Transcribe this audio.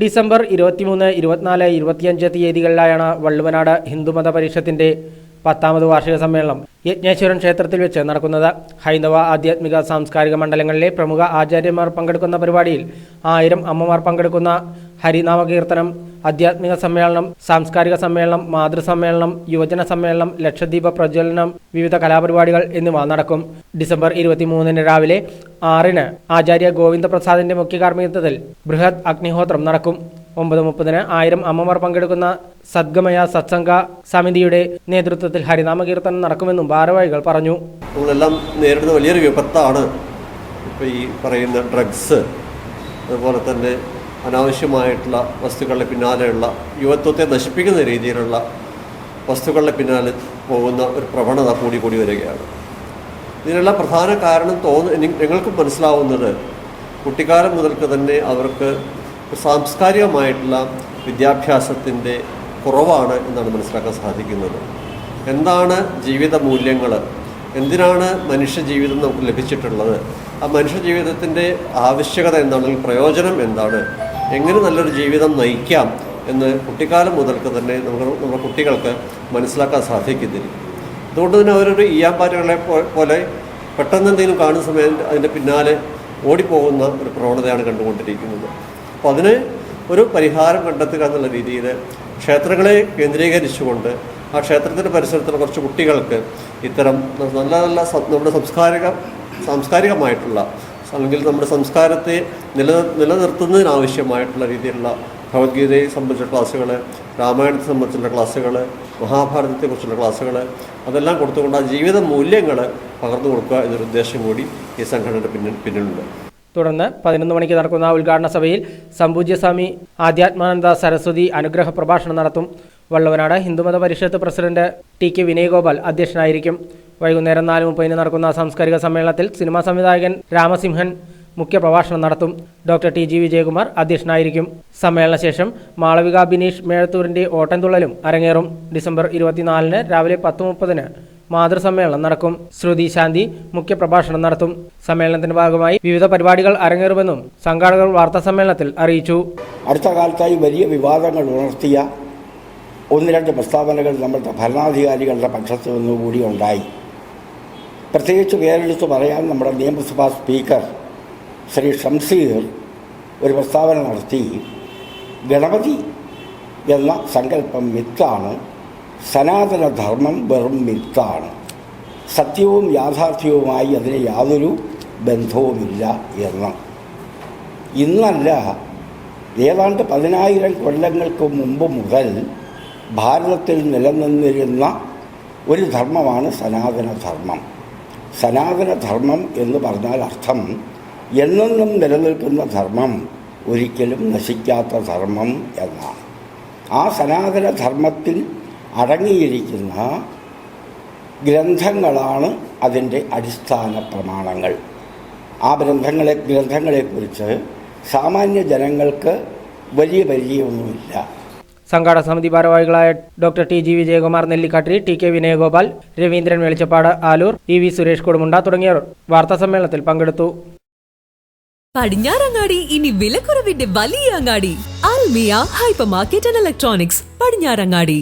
December ഇരുപത്തിമൂന്ന് ഇരുപത്തിനാല് ഇരുപത്തിയഞ്ച് തീയതികളിലായാണ് വള്ളുവനാട് ഹിന്ദുമത പരിഷത്തിന്റെ പത്താമത് വാർഷിക സമ്മേളനം യജ്ഞേശ്വരൻ ക്ഷേത്രത്തിൽ വെച്ച് നടക്കുന്നത്. ഹൈന്ദവ ആധ്യാത്മിക സാംസ്കാരിക മണ്ഡലങ്ങളിലെ പ്രമുഖ ആചാര്യന്മാർ പങ്കെടുക്കുന്ന പരിപാടിയിൽ ആയിരം അമ്മമാർ പങ്കെടുക്കുന്ന ഹരിനാമകീർത്തനം ആധ്യാത്മിക സമ്മേളനം സാംസ്കാരിക സമ്മേളനം മാതൃസമ്മേളനം യുവജന സമ്മേളനം ലക്ഷദ്വീപ പ്രജ്വലനം വിവിധ കലാപരിപാടികൾ എന്നിവ നടക്കും. ഡിസംബർ ഇരുപത്തിമൂന്നിന് രാവിലെ ആറിന് ആചാര്യ ഗോവിന്ദപ്രസാദിന്റെ മുഖ്യ കാർമ്മികത്വത്തിൽ ബൃഹത് അഗ്നിഹോത്രം നടക്കും. ഒമ്പത് മുപ്പതിന് ആയിരം അമ്മമാർ പങ്കെടുക്കുന്ന സദ്ഗമയ സത്സംഗ സമിതിയുടെ നേതൃത്വത്തിൽ ഹരിനാമ കീർത്തനം നടക്കുമെന്നും ഭാരവാഹികൾ പറഞ്ഞു. നേരിടുന്ന വലിയൊരു വിപത്താണ് ഇപ്പോൾ ഈ പറയുന്ന ഡ്രഗ്സ് അതുപോലെ തന്നെ അനാവശ്യമായിട്ടുള്ള വസ്തുക്കളുടെ പിന്നാലെയുള്ള യുവത്വത്തെ നശിപ്പിക്കുന്ന രീതിയിലുള്ള വസ്തുക്കളുടെ പിന്നാലെ പോകുന്ന ഒരു പ്രവണത കൂടി കൂടി വരികയാണ്. ഇതിനുള്ള പ്രധാന കാരണം തോന്നുന്ന ഞങ്ങൾക്ക് മനസ്സിലാവുന്നത് കുട്ടിക്കാലം മുതൽക്ക് തന്നെ അവർക്ക് സാംസ്കാരികമായിട്ടുള്ള വിദ്യാഭ്യാസത്തിന്റെ കുറവാണ് എന്നാണ് മനസ്സിലാക്കാൻ സാധിക്കുന്നത്. എന്താണ് ജീവിത മൂല്യങ്ങൾ എന്തിനാണ് മനുഷ്യജീവിതം നമുക്ക് ലഭിച്ചിട്ടുള്ളത്? ആ മനുഷ്യ ജീവിതത്തിന്റെ ആവശ്യകത എന്താണ്? പ്രയോജനം എന്താണ്? എങ്ങനെ നല്ലൊരു ജീവിതം നയിക്കാം എന്ന് കുട്ടിക്കാലം മുതൽക്ക് തന്നെ നമുക്ക് നമ്മുടെ കുട്ടികൾക്ക് മനസ്സിലാക്കാൻ സാധിക്കുന്നില്ല. അതുകൊണ്ട് തന്നെ അവരൊരു ഈയാമ്പാറ്റുകളെ പോലെ പെട്ടെന്ന് എന്തെങ്കിലും കാണുന്ന സമയം അതിന്റെ പിന്നാലെ ഓടിപ്പോകുന്ന ഒരു പ്രവണതയാണ് കണ്ടുകൊണ്ടിരിക്കുന്നത്. അപ്പോൾ അതിന് ഒരു പരിഹാരം കണ്ടെത്തുക എന്നുള്ള രീതിയിൽ ക്ഷേത്രങ്ങളെ കേന്ദ്രീകരിച്ചുകൊണ്ട് ആ ക്ഷേത്രത്തിന്റെ പരിസരത്തുള്ള കുറച്ച് കുട്ടികൾക്ക് ഇത്തരം നല്ല നല്ല നമ്മുടെ സംസ്കാരിക സാംസ്കാരികമായിട്ടുള്ള അല്ലെങ്കിൽ നമ്മുടെ സംസ്കാരത്തെ നില നിലനിർത്തുന്നതിനാവശ്യമായിട്ടുള്ള രീതിയിലുള്ള ഭഗവത്ഗീതയെ സംബന്ധിച്ച ക്ലാസ്സുകൾ രാമായണത്തെ സംബന്ധിച്ചുള്ള ക്ലാസ്സുകൾ മഹാഭാരതത്തെക്കുറിച്ചുള്ള ക്ലാസ്സുകൾ അതെല്ലാം കൊടുത്തുകൊണ്ട് ആ ജീവിത മൂല്യങ്ങൾ പകർന്നു കൊടുക്കുക എന്നൊരു ഉദ്ദേശം കൂടി ഈ സംഘടനയുടെ പിന്നിൽ പിന്നിലുണ്ട്. തുടർന്ന് പതിനൊന്ന് മണിക്ക് നടക്കുന്ന ഉദ്ഘാടന സഭയിൽ സമ്പൂജ്യസ്വാമി ആധ്യാത്മാനന്ദ സരസ്വതി അനുഗ്രഹ പ്രഭാഷണം നടത്തും. വള്ളവനാട് ഹിന്ദുമത പരിഷത്ത് പ്രസിഡന്റ് ടി കെ വിനയഗോപാൽ അധ്യക്ഷനായിരിക്കും. വൈകുന്നേരം നാല് മുപ്പതിന് നടക്കുന്ന സാംസ്കാരിക സമ്മേളനത്തിൽ സിനിമാ സംവിധായകൻ രാമസിംഹൻ മുഖ്യ പ്രഭാഷണം നടത്തും. ഡോക്ടർ ടി ജി വിജയകുമാർ അധ്യക്ഷനായിരിക്കും. സമ്മേളന ശേഷം മാളവിക ബിനീഷ് മേഴത്തൂരിന്റെ ഓട്ടൻതുള്ളലും അരങ്ങേറും. ഡിസംബർ ഇരുപത്തിനാലിന് രാവിലെ പത്ത് മുപ്പതിന് മാതൃസമ്മേളനം നടക്കും. ശ്രുതി ശാന്തി മുഖ്യപ്രഭാഷണം നടത്തും. സമ്മേളനത്തിന്റെ ഭാഗമായി വിവിധ പരിപാടികൾ അരങ്ങേറുമെന്നും സംഘാടകർ വാർത്താ സമ്മേളനത്തിൽ അറിയിച്ചു. അടുത്ത കാലത്തായി വലിയ വിവാദങ്ങൾ ഉണർത്തിയ ഒന്ന് രണ്ട് പ്രസ്താവനകൾ നമ്മുടെ ഭരണാധികാരികളുടെ പക്ഷത്തു നിന്നുകൂടി ഉണ്ടായി. പ്രത്യേകിച്ച് പേരെടുത്ത് പറയാൻ നമ്മുടെ നിയമസഭാ സ്പീക്കർ ശ്രീ ഷംസീർ ഒരു പ്രസ്താവന നടത്തി. ഗണപതി എന്ന സങ്കല്പം മിത്താണ്. സനാതനധർമ്മം വെറും മിത്താണ്. സത്യവും യാഥാർത്ഥ്യവുമായി അതിന് യാതൊരു ബന്ധവുമില്ല എന്ന്. ഇന്നല്ല ഏതാണ്ട് പതിനായിരം കൊല്ലങ്ങൾക്ക് മുമ്പ് മുതൽ ഭാരതത്തിൽ നിലനിന്നിരുന്ന ഒരു ധർമ്മമാണ് സനാതനധർമ്മം. സനാതനധർമ്മം എന്ന് പറഞ്ഞാൽ അർത്ഥം എന്നെന്നും നിലനിൽക്കുന്ന ധർമ്മം ഒരിക്കലും നശിക്കാത്ത ധർമ്മം എന്നാണ്. ആ സനാതനധർമ്മത്തിൽ അടങ്ങിയിരിക്കുന്ന ഗ്രന്ഥങ്ങളാണ് അതിന്റെ അടിസ്ഥാന പ്രമാണങ്ങൾ. ആ ഗ്രന്ഥങ്ങളെ ഗ്രന്ഥങ്ങളെക്കുറിച്ച് സാമാന്യ ജനങ്ങൾക്ക് വലിയ പരിചയമൊന്നുമില്ല. സംഘാടക സമിതി ഭാരവാഹികളായ doctor T G Vijayakumar Nellikkattiri T K Vinayagopal Raveendran Velichappad Aloor E V Suresh Kodumunda തുടങ്ങിയവർ വാർത്താ സമ്മേളനത്തിൽ പങ്കെടുത്തു. പടിഞ്ഞാറങ്ങാടി ഇനി വിലക്കുറവിന്റെ വലിയ അങ്ങാടി Almiya hyper market and electronics Padinjarangadi.